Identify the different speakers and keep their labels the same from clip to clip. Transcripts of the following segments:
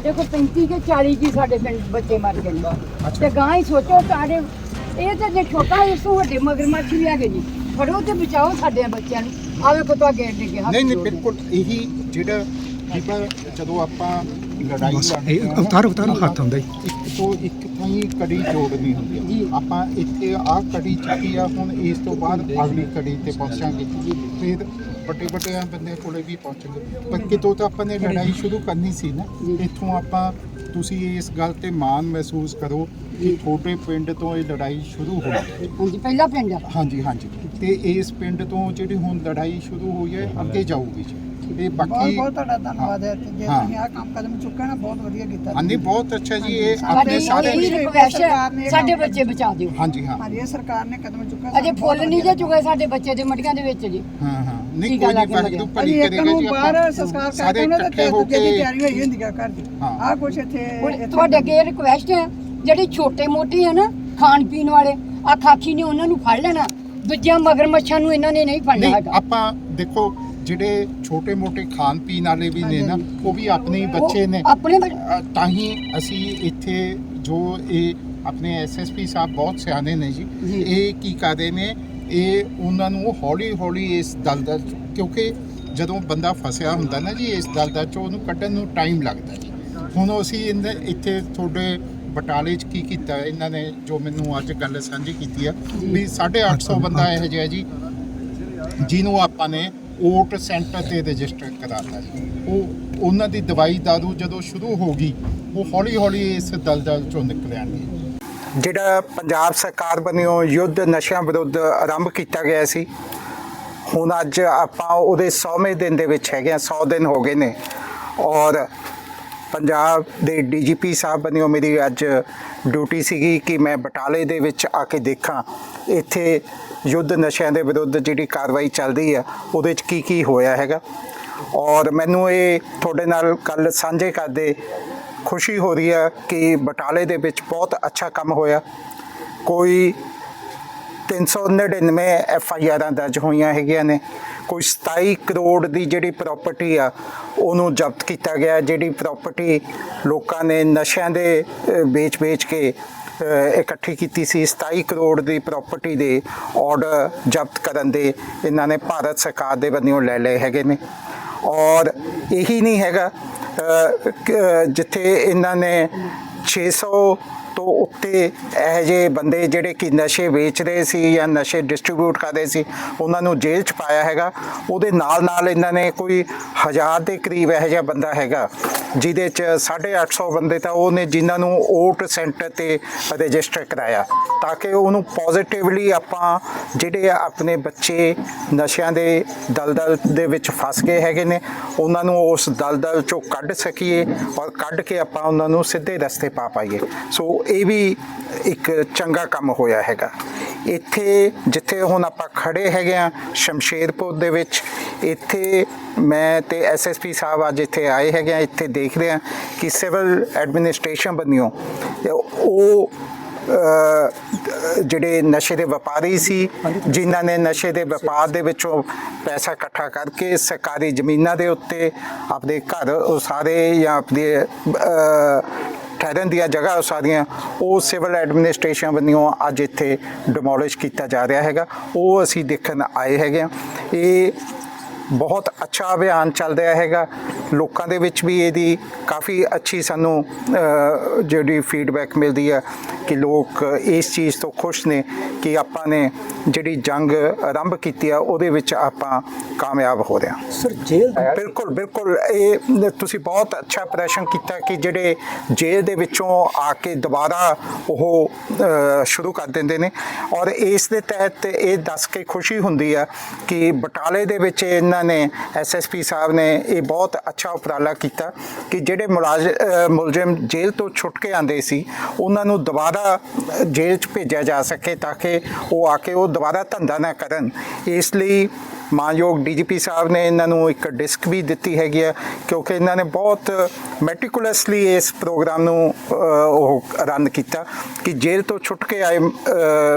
Speaker 1: 35 ਕੇ 40 ਕੀ ਸਾਡੇ ਪਿੰਡ ਬੱਚੇ ਮਰ ਗਏ ਨੇ। ਤੇ ਗਾਂ ਹੀ ਸੋਚੋ ਸਾਡੇ ਇਹ ਤੇ ਜੇ ਛੋਟਾ ਇਸ ਤੋਂ ਵੱਡੇ ਮਗਰਮੱਛ ਵੀ ਹੈਗੇ ਜੀ। ਫੜੋ ਤੇ ਬਚਾਓ ਸਾਡੇ ਬੱਚਿਆਂ ਨੂੰ। ਆਵੇ ਕੋ ਤਾਂ ਗੇਟ
Speaker 2: ਨਹੀਂ ਨਹੀਂ। ਬਿਲਕੁਲ ਇਹੀ ਜਿਹੜਾ ਜਦੋਂ ਆਪਾਂ ਲੜਾਈ
Speaker 3: ਬਸ
Speaker 2: ਲੜਦੇ
Speaker 3: ਇਹ
Speaker 2: ਹਾਂ,
Speaker 3: ਉਤਾਰੋ ਉਤਾਰੋ ਹੱਥ ਹੁੰਦਾ ਜੀ
Speaker 2: ਇੱਕ ਤੋਂ ਇੱਕ ਥਾਈ ਕੜੀ ਜੋੜਨੀ ਹੁੰਦੀ। ਹੈ ਆਪਾਂ ਇੱਥੇ ਆਹ ਕੜੀ ਚੱਕੀ ਆ ਹੁਣ ਇਸ ਤੋਂ ਬਾਅਦ ਅਗਲੀ ਕੜੀ ਤੇ ਪਹੁੰਚਾਂਗੇ। ਫਿਰ ਵੱਡੇ ਵੱਡੇ ਬੰਦੇ ਕੋਲੇ ਵੀ ਪਹੁੰਚਾਂਗੇ। ਪਰ ਕਿਤੋਂ ਤਾਂ ਆਪਾਂ ਨੇ ਲੜਾਈ ਸ਼ੁਰੂ ਕਰਨੀ ਸੀ ਨਾ। ਇੱਥੋਂ ਆਪਾਂ ਤੁਸੀਂ ਇਸ ਗੱਲ ਤੇ ਮਾਣ ਮਹਿਸੂਸ ਕਰੋ ਕਿ ਛੋਟੇ ਪਿੰਡ ਤੋਂ ਇਹ ਲੜਾਈ ਸ਼ੁਰੂ ਹੋਈ ਹੈ।
Speaker 1: ਹਾਂਜੀ ਪਹਿਲਾ ਪਿੰਡ ਆ।
Speaker 2: ਹਾਂਜੀ ਹਾਂਜੀ। ਤੇ ਇਸ ਪਿੰਡ ਤੋਂ ਜਿਹੜੀ ਹੁਣ ਲੜਾਈ ਸ਼ੁਰੂ ਹੋਈ ਹੈ ਅੱਗੇ ਜਾਊਗੀ ਜੀ। ਇਹ
Speaker 4: ਬਹੁਤ
Speaker 2: ਬਾਕੀ
Speaker 4: ਬਹੁਤ ਤੁਹਾਡਾ ਧੰਨਵਾਦ ਹੈ ਤੇ ਜੇ
Speaker 2: ਹਾਂ।
Speaker 4: ਤੁਸੀਂ ਆਹ ਕੰਮ ਕਦਮ ਚੁੱਕਿਆ ਨਾ ਬਹੁਤ ਵਧੀਆ ਕੀਤਾ
Speaker 2: ਹਾਂਜੀ ਬਹੁਤ ਅੱਛਾ ਜੀ ਇਹ ਆਪਣੇ
Speaker 1: ਸਾਡੀ
Speaker 2: ਸਾਰੇ
Speaker 1: ਰਿਕਵੈਸਟ ਹੈ ਸਾਡੇ ਬੱਚੇ ਬਚਾ ਦਿਓ।
Speaker 2: ਹਾਂਜੀ ਹਾਂ।
Speaker 4: ਹਾਂਜੀ ਇਹ ਸਰਕਾਰ ਨੇ ਕਦਮ ਚੁੱਕਿਆ
Speaker 1: ਅਜੇ ਫੁੱਲ ਨਹੀਂ ਜੇ ਚੁਗੇ ਸਾਡੇ ਬੱਚੇ ਦੇ ਮਟੀਆਂ ਦੇ ਵਿੱਚ ਜੀ।
Speaker 2: ਹਾਂ ਹਾਂ। ਨਹੀਂ ਕੋਈ ਨਹੀਂ
Speaker 1: ਕੇ
Speaker 2: ਵਾਹਿਗੁਰੂ
Speaker 1: ਲੱਗਿਆ।
Speaker 2: ਭਲੀ
Speaker 4: ਇੱਕ
Speaker 2: ਕਰੇਗਾ
Speaker 4: ਨੂੰ
Speaker 2: ਜੀ
Speaker 4: ਬਾਹਰ
Speaker 2: ਆਪਾਂ
Speaker 4: ਸੰਸਕਾਰ
Speaker 2: ਸਾਰੇ
Speaker 4: ਕਰਦੇ ਉਹਨਾਂ
Speaker 2: ਇਕੱਠੇ
Speaker 4: ਤੇ
Speaker 2: ਹੋ
Speaker 4: ਦੂਜੇ ਦੀ
Speaker 2: ਕੇ
Speaker 4: ਤਿਆਰੀ ਹੋਈ ਹੁੰਦੀ ਆ ਘਰ ਦੀ।
Speaker 2: ਹਾਂ।
Speaker 4: ਆਹ ਕੁਛ ਇੱਥੇ
Speaker 1: ਹੁਣ
Speaker 4: ਇੱਥੇ-
Speaker 1: ਤੁਹਾਡੇ ਅੱਗੇ ਰਿਕੁਐਸਟ ਹੈ ਜਿਹੜੀ ਛੋਟੇ ਮੋਟੇ ਆ ਨਾ ਖਾਣ ਪੀਣ ਵਾਲੇ ਆ ਖਾਖੀ ਨੇ ਉਹਨਾਂ ਨੂੰ ਫੜ ਲੈਣਾ। ਦੂਜਿਆਂ ਮਗਰਮੱਛਾਂ ਨੂੰ ਇਹਨਾਂ ਨੇ ਨਹੀਂ ਫੜਨਾ
Speaker 2: ਨਹੀਂ
Speaker 1: ਹੈਗਾ।
Speaker 2: ਆਪਾਂ ਦੇਖੋ ਜਿਹੜੇ ਛੋਟੇ ਮੋਟੇ ਖਾਣ ਪੀਣ ਵਾਲੇ ਵੀ ਨੇ ਨਾ ਉਹ ਵੀ ਆਪਣੇ ਹੀ ਬੱਚੇ ਨੇ।
Speaker 1: ਆਪਣੇ
Speaker 2: ਅ, ਤਾਂ ਹੀ ਅਸੀਂ ਇੱਥੇ ਜੋ ਇਹ ਆਪਣੇ ਐਸਐਸਪੀ ਸਾਹਿਬ ਬਹੁਤ ਸਿਆਣੇ ਨੇ ਜੀ
Speaker 1: ਜੀ।
Speaker 2: ਇਹ ਕੀ ਕਰਦੇ ਨੇ ਇਹ ਉਹਨਾਂ ਨੂੰ ਹੌਲੀ ਹੌਲੀ ਇਸ ਦਲਦਲ 'ਚ- ਕਿਉਂਕਿ ਜਦੋਂ ਬੰਦਾ ਫਸਿਆ ਹੁੰਦਾ ਨਾ ਜੀ ਇਸ ਦਲਦਲ ਚੋਂ ਉਹਨੂੰ ਕੱਢਣ ਨੂੰ ਟਾਈਮ ਲੱਗਦਾ ਜੀ। ਹੁਣ ਅਸੀਂ ਇਹਦੇ ਇੱਥੇ ਤੁਹਾਡੇ ਬਟਾਲੇ 'ਚ ਕੀ ਕੀਤਾ ਇਹਨਾਂ ਨੇ ਜੋ ਮੈਨੂੰ ਅੱਜ ਗੱਲ ਸਾਂਝੀ ਕੀਤੀ ਆ ਵੀ 850 ਬੰਦਾ ਇਹੋ ਜਿਹਾ ਜੀ ਜਿਹਨੂੰ ਆਪਾਂ ਨੇ ਓਟ ਸੈਂਟਰ ਤੇ ਰਜਿਸਟਰ ਕਰਾਤਾ ਜੀ। ਉਹ ਉਹਨਾਂ ਦੀ ਦਵਾਈ ਦਾਰੂ ਜਦੋਂ ਸ਼ੁਰੂ ਹੋ ਗਈ, ਉਹ ਹੌਲੀ ਹੌਲੀ ਇਸ ਦਲਦਲ ਚੋਂ ਨਿਕਲ ਆਣਗੇ ਜਿਹੜਾ ਪੰਜਾਬ ਸਰਕਾਰ ਵੱਲੋਂ ਯੁੱਧ ਨਸ਼ਿਆਂ ਵਿਰੁੱਧ ਆਰੰਭ ਕੀਤਾ ਗਿਆ ਸੀ, ਹੁਣ ਅੱਜ ਆਪਾਂ ਉਹਦੇ 100ਵੇਂ ਦਿਨ ਦੇ ਵਿੱਚ ਹੈਗੇ ਆ 100 ਦਿਨ ਹੋ ਗਏ ਨੇ। ਔਰ ਪੰਜਾਬ ਦੇ ਡੀਜੀਪੀ ਸਾਹਿਬ ਵੱਲੋਂ ਮੇਰੀ ਅੱਜ ਡਿਊਟੀ ਸੀਗੀ ਕਿ ਮੈਂ ਬਟਾਲੇ ਦੇ ਵਿੱਚ ਆ ਕੇ ਦੇਖਾਂ। ਇੱਥੇ ਯੁੱਧ ਨਸ਼ਿਆਂ ਦੇ ਵਿਰੁੱਧ ਜਿਹੜੀ ਕਾਰਵਾਈ ਚੱਲਦੀ ਆ ਉਹਦੇ 'ਚ ਕੀ ਕੀ ਹੋਇਆ ਹੈਗਾ। ਔਰ ਮੈਨੂੰ ਇਹ ਤੁਹਾਡੇ ਨਾਲ ਕੱਲ ਸਾਂਝੇ ਕਰਦੇ ਖੁਸ਼ੀ ਹੋ ਰਹੀ ਹੈ ਕਿ ਬਟਾਲੇ ਦੇ ਵਿੱਚ ਬਹੁਤ ਅੱਛਾ ਕੰਮ ਹੋਇਆ। ਕੋਈ 399 ਐਫ ਆਈ ਆਰਾਂ ਦਰਜ ਹੋਈਆਂ ਹੈਗੀਆਂ ਨੇ। ਕੋਈ 27 ਕਰੋੜ ਦੀ ਜਿਹੜੀ ਪ੍ਰਾਪਰਟੀ ਆ, ਉਹਨੂੰ ਜ਼ਬਤ ਕੀਤਾ ਗਿਆ। ਜਿਹੜੀ ਪ੍ਰਾਪਰਟੀ ਲੋਕਾਂ ਨੇ ਨਸ਼ਿਆਂ ਦੇ ਵੇਚ-ਵੇਚ ਕੇ ਇਕੱਠੀ ਕੀਤੀ ਸੀ 27 ਕਰੋੜ ਦੀ ਪ੍ਰਾਪਰਟੀ ਦੇ ਆਰਡਰ ਜ਼ਬਤ ਕਰਨ ਦੇ ਇਹਨਾਂ ਨੇ ਭਾਰਤ ਸਰਕਾਰ ਦੇ ਵੱਲੋਂ ਲੈ ਲਏ ਹੈਗੇ ਨੇ। ਔਰ ਇਹੀ ਨਹੀਂ ਹੈਗਾ ਜਿੱਥੇ ਇਹਨਾਂ ਨੇ 600 ਤੋਂ ਉੱਤੇ ਇਹ ਜਿਹੇ ਬੰਦੇ ਜਿਹੜੇ ਕਿ ਨਸ਼ੇ ਵੇਚ ਰਹੇ ਸੀ ਜਾਂ ਨਸ਼ੇ ਡਿਸਟ੍ਰੀਬਿਊਟ ਕਰ ਰਹੇ ਸੀ, ਉਹਨਾਂ ਨੂੰ ਜੇਲ੍ਹ 'ਚ ਪਾਇਆ ਹੈਗਾ। ਉਹਦੇ ਨਾਲ ਨਾਲ ਇਹਨਾਂ ਨੇ ਕੋਈ ਹਜ਼ਾਰ ਦੇ ਕਰੀਬ ਇਹ ਜਿਹਾ ਬੰਦਾ ਹੈਗਾ, ਜਿਹਦੇ 'ਚ 850 ਬੰਦੇ ਤਾਂ ਉਹਨੇ ਜਿਨ੍ਹਾਂ ਨੂੰ ਓਟ ਸੈਂਟਰ ਤੇ ਰਜਿਸਟਰ ਕਰਾਇਆ, ਤਾਂ ਕਿ ਉਹਨੂੰ ਪੋਜ਼ਿਟਿਵਲੀ ਆਪਾਂ ਜਿਹੜੇ ਆਪਣੇ ਬੱਚੇ ਨਸ਼ਿਆਂ ਦੇ ਦਲਦਲ ਦੇ ਵਿੱਚ ਫਸ ਗਏ ਹੈਗੇ ਨੇ, ਉਹਨਾਂ ਨੂੰ ਉਸ ਦਲਦਲ ਚੋਂ ਕੱਢ ਸਕੀਏ ਔਰ ਕੱਢ ਕੇ ਆਪਾਂ ਉਹਨਾਂ ਨੂੰ ਸਿੱਧੇ ਰਸਤੇ ਪਾ ਪਾਈਏ। ਸੋ ਇਹ ਵੀ ਇੱਕ ਚੰਗਾ ਕੰਮ ਹੋਇਆ ਹੈਗਾ। ਇੱਥੇ ਜਿੱਥੇ ਹੁਣ ਆਪਾਂ ਖੜੇ ਹੈਗੇ ਆ ਸ਼ਮਸ਼ੇਰਪੁਰ ਦੇ ਵਿੱਚ, ਇੱਥੇ ਮੈਂ ਤੇ ਐਸਐਸਪੀ ਸਾਹਿਬ ਅੱਜ ਇੱਥੇ ਆਏ ਹੈਗੇ ਆ ਇੱਥੇ ਦੇਖ ਰਹੇ ਆ ਕਿ ਸਿਵਲ ਐਡਮਿਨਿਸਟ੍ਰੇਸ਼ਨ ਬਣਿਓ ਉਹ ਜਿਹੜੇ ਨਸ਼ੇ ਦੇ ਵਪਾਰੀ ਸੀ, ਜਿਨ੍ਹਾਂ ਨੇ ਨਸ਼ੇ ਦੇ ਵਪਾਰ ਦੇ ਵਿੱਚੋਂ ਪੈਸਾ ਇਕੱਠਾ ਕਰਕੇ ਸਰਕਾਰੀ ਜ਼ਮੀਨਾਂ ਦੇ ਉੱਤੇ ਆਪਣੇ ਘਰ ਉਸਾਰੇ ਜਾਂ ਆਪਣੇ ਠਹਿਰਨ ਦੀਆਂ ਜਗ੍ਹਾ ਉਸਾਰੀਆਂ ਉਹ ਸਿਵਲ ਐਡਮਿਨਿਸਟ੍ਰੇਸ਼ਨ ਵੱਲੋਂ ਅੱਜ ਇੱਥੇ ਡਿਮੋਲਿਸ਼ ਕੀਤਾ ਜਾ ਰਿਹਾ ਹੈਗਾ। ਉਹ ਅਸੀਂ ਦੇਖਣ ਆਏ ਹੈਗੇ ਆ। ਇਹ ਬਹੁਤ ਅੱਛਾ ਅਭਿਆਨ ਚੱਲ ਰਿਹਾ ਹੈਗਾ। ਲੋਕਾਂ ਦੇ ਵਿੱਚ ਵੀ ਇਹਦੀ ਕਾਫੀ ਅੱਛੀ ਸਾਨੂੰ ਜਿਹੜੀ ਫੀਡਬੈਕ ਮਿਲਦੀ ਹੈ ਕਿ ਲੋਕ ਇਸ ਚੀਜ਼ ਤੋਂ ਖੁਸ਼ ਨੇ ਕਿ ਆਪਾਂ ਨੇ ਜਿਹੜੀ ਜੰਗ ਆਰੰਭ ਕੀਤੀ ਆ ਉਹਦੇ ਵਿੱਚ ਆਪਾਂ ਕਾਮਯਾਬ ਹੋ ਰਹੇ ਹਾਂ।
Speaker 3: ਸਰ ਜੇਲ੍ਹ
Speaker 2: ਬਿਲਕੁਲ ਬਿਲਕੁਲ। ਇਹ ਤੁਸੀਂ ਬਹੁਤ ਅੱਛਾ ਪ੍ਰਸ਼ਨ ਕੀਤਾ ਕਿ ਜਿਹੜੇ ਜੇਲ੍ਹ ਦੇ ਵਿੱਚੋਂ ਆ ਕੇ ਦੁਬਾਰਾ ਉਹ ਸ਼ੁਰੂ ਕਰ ਦਿੰਦੇ ਨੇ। ਔਰ ਇਸ ਦੇ ਤਹਿਤ ਇਹ ਦੱਸ ਕੇ ਖੁਸ਼ੀ ਹੁੰਦੀ ਆ ਕਿ ਬਟਾਲੇ ਦੇ ਵਿੱਚ ਇਹਨਾਂ ਨੇ ਐਸਐਸਪੀ ਸਾਹਿਬ ਨੇ ਇਹ ਬਹੁਤ ਅੱਛਾ ਉਪਰਾਲਾ ਕੀਤਾ ਕਿ ਜਿਹੜੇ ਮੁਲਾਜ਼- ਮੁਲਜ਼ਮ ਜੇਲ੍ਹ ਤੋਂ ਛੁੱਟ ਕੇ ਆਂਦੇ ਸੀ, ਉਹਨਾਂ ਨੂੰ ਦੁਬਾਰਾ ਜੇਲ੍ਹ 'ਚ ਭੇਜਿਆ ਜਾ ਸਕੇ ਤਾਂ ਕਿ ਉਹ ਆ ਕੇ ਉਹ ਦੁਬਾਰਾ ਧੰਦਾ ਨਾ ਕਰਨ। ਇਸ ਲਈ ਮਾਨਯੋਗ ਡੀਜੀਪੀ ਸਾਹਿਬ ਨੇ ਇਹਨਾਂ ਨੂੰ ਇੱਕ ਡਿਸਕ ਵੀ ਦਿੱਤੀ ਹੈਗੀ ਆ ਕਿਉਂਕਿ ਇਹਨਾਂ ਨੇ ਬਹੁਤ ਮੈਟੀਕੂਲਸਲੀ ਇਸ ਪ੍ਰੋਗਰਾਮ ਨੂੰ ਉਹ ਰਨ ਕੀਤਾ ਕਿ ਜੇਲ੍ਹ ਤੋਂ ਛੁੱਟ ਕੇ ਆਏ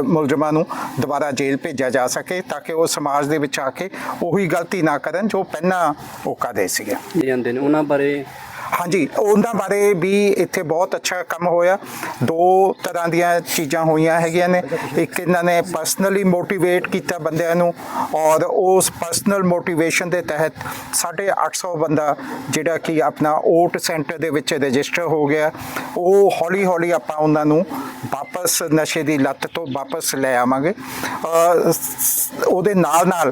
Speaker 2: ਮੁਲਜ਼ਮਾਂ ਨੂੰ ਦੁਬਾਰਾ ਜੇਲ੍ਹ ਭੇਜਿਆ ਜਾ ਸਕੇ ਤਾਂ ਕਿ ਉਹ ਸਮਾਜ ਦੇ ਵਿੱਚ ਆ ਕੇ ਉਹੀ ਗਲਤੀ ਨਾ ਕਰਨ ਜੋ ਪਹਿਲਾਂ ਉਹ ਕਰਦੇ ਸੀਗੇ।
Speaker 5: ਜਾਂਦੇ ਨੇ। ਉਹਨਾਂ ਬਾਰੇ
Speaker 2: ਹਾਂਜੀ, ਉਹਨਾਂ ਬਾਰੇ ਵੀ ਇੱਥੇ ਬਹੁਤ ਅੱਛਾ ਕੰਮ ਹੋਇਆ। ਦੋ ਤਰ੍ਹਾਂ ਦੀਆਂ ਚੀਜ਼ਾਂ ਹੋਈਆਂ ਹੈਗੀਆਂ ਨੇ। ਇੱਕ ਇਹਨਾਂ ਨੇ ਪਰਸਨਲੀ ਮੋਟੀਵੇਟ ਕੀਤਾ ਬੰਦਿਆਂ ਨੂੰ ਔਰ ਉਸ ਪਰਸਨਲ ਮੋਟੀਵੇਸ਼ਨ ਦੇ ਤਹਿਤ 850 ਬੰਦਾ ਜਿਹੜਾ ਕਿ ਆਪਣਾ ਓਟ ਸੈਂਟਰ ਦੇ ਵਿੱਚ ਰਜਿਸਟਰ ਹੋ ਗਿਆ। ਉਹ ਹੌਲੀ ਹੌਲੀ ਆਪਾਂ ਉਹਨਾਂ ਨੂੰ ਵਾਪਸ ਨਸ਼ੇ ਦੀ ਲੱਤ ਤੋਂ ਵਾਪਸ ਲੈ ਆਵਾਂਗੇ। ਉਹਦੇ ਨਾਲ ਨਾਲ